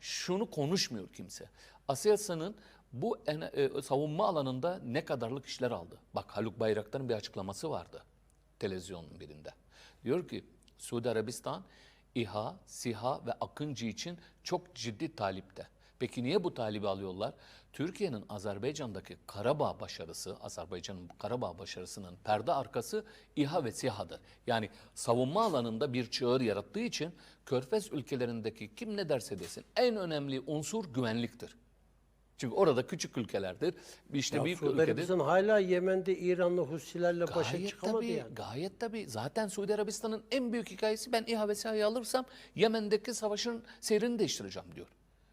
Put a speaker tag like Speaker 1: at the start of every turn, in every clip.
Speaker 1: şunu konuşmuyor kimse. Aselsan'ın bu ene- e, savunma alanında ne kadarlık işler aldı? Bak Haluk Bayraktar'ın bir açıklaması vardı televizyonun birinde. Diyor ki Suudi Arabistan İHA, SİHA ve Akıncı için çok ciddi talipte. Peki niye bu talibi alıyorlar? Türkiye'nin Azerbaycan'daki Karabağ başarısı, Azerbaycan'ın Karabağ başarısının perde arkası İHA ve SİHA'dır. Yani savunma alanında bir çığır yarattığı için Körfez ülkelerindeki kim ne derse desin en önemli unsur güvenliktir. Çünkü orada küçük ülkelerdir. İşte
Speaker 2: Ya
Speaker 1: büyük
Speaker 2: Suudi
Speaker 1: ülkedir.
Speaker 2: Arabistan hala Yemen'de İranlı Husilerle başa çıkamadı
Speaker 1: tabii,
Speaker 2: yani.
Speaker 1: gayet tabii. Zaten Suudi Arabistan'ın en büyük hikayesi ben İHA ve SİHA'yı alırsam Yemen'deki savaşın seyrini değiştireceğim diyor.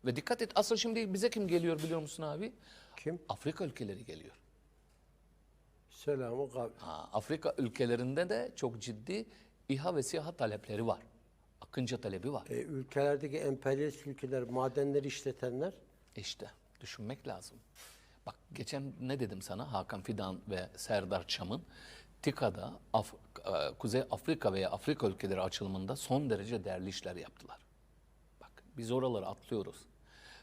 Speaker 1: Ve dikkat et asıl şimdi bize kim geliyor biliyor musun abi?
Speaker 2: Kim?
Speaker 1: Afrika ülkeleri geliyor.
Speaker 2: Selamı kavli.
Speaker 1: Ha, Afrika ülkelerinde de çok ciddi İHA ve SİHA talepleri var. Akınca talebi var.
Speaker 2: E, ülkelerdeki emperyalist ülkeler, madenleri işletenler
Speaker 1: İşte düşünmek lazım. Bak geçen ne dedim sana Hakan Fidan ve Serdar Çam'ın TİKA'da Af- e, Kuzey Afrika veya Afrika ülkeleri açılımında son derece değerli işler yaptılar. Bak biz oraları atlıyoruz.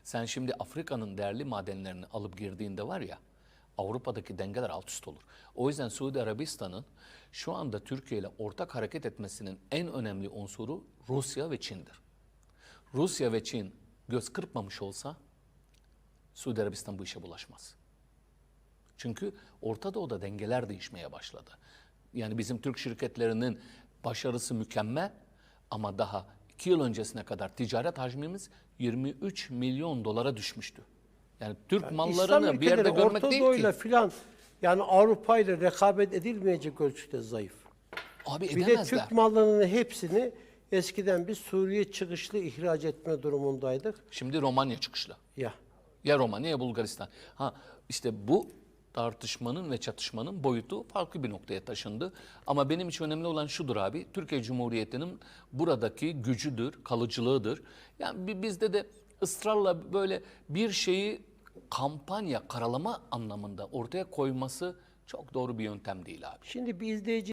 Speaker 1: Sen şimdi Afrika'nın değerli madenlerini alıp girdiğinde var ya Avrupa'daki dengeler alt üst olur. O yüzden Suudi Arabistan'ın şu anda Türkiye ile ortak hareket etmesinin en önemli unsuru Rusya ve Çin'dir. Rusya ve Çin göz kırpmamış olsa Suudi Arabistan bu işe bulaşmaz. Çünkü Orta Doğu'da dengeler değişmeye başladı. Yani bizim Türk şirketlerinin başarısı mükemmel ama daha iki yıl öncesine kadar ticaret hacmimiz 23 milyon dolara düşmüştü. Yani Türk
Speaker 2: İslam
Speaker 1: mallarını bir yerde görmek
Speaker 2: Orta
Speaker 1: değil
Speaker 2: Doğu'yla
Speaker 1: ki.
Speaker 2: filan yani Avrupa ile rekabet edilmeyecek ölçüde zayıf.
Speaker 1: Abi
Speaker 2: Bir de
Speaker 1: edemezler.
Speaker 2: Türk mallarının hepsini eskiden biz Suriye çıkışlı ihraç etme durumundaydık.
Speaker 1: Şimdi Romanya çıkışlı.
Speaker 2: Ya
Speaker 1: Ya Romanya ya Bulgaristan. Ha işte bu tartışmanın ve çatışmanın boyutu farklı bir noktaya taşındı. Ama benim için önemli olan şudur abi. Türkiye Cumhuriyeti'nin buradaki gücüdür, kalıcılığıdır. Yani bi- bizde de ısrarla böyle bir şeyi kampanya, karalama anlamında ortaya koyması çok doğru bir yöntem değil abi.
Speaker 2: şimdi bir izleyici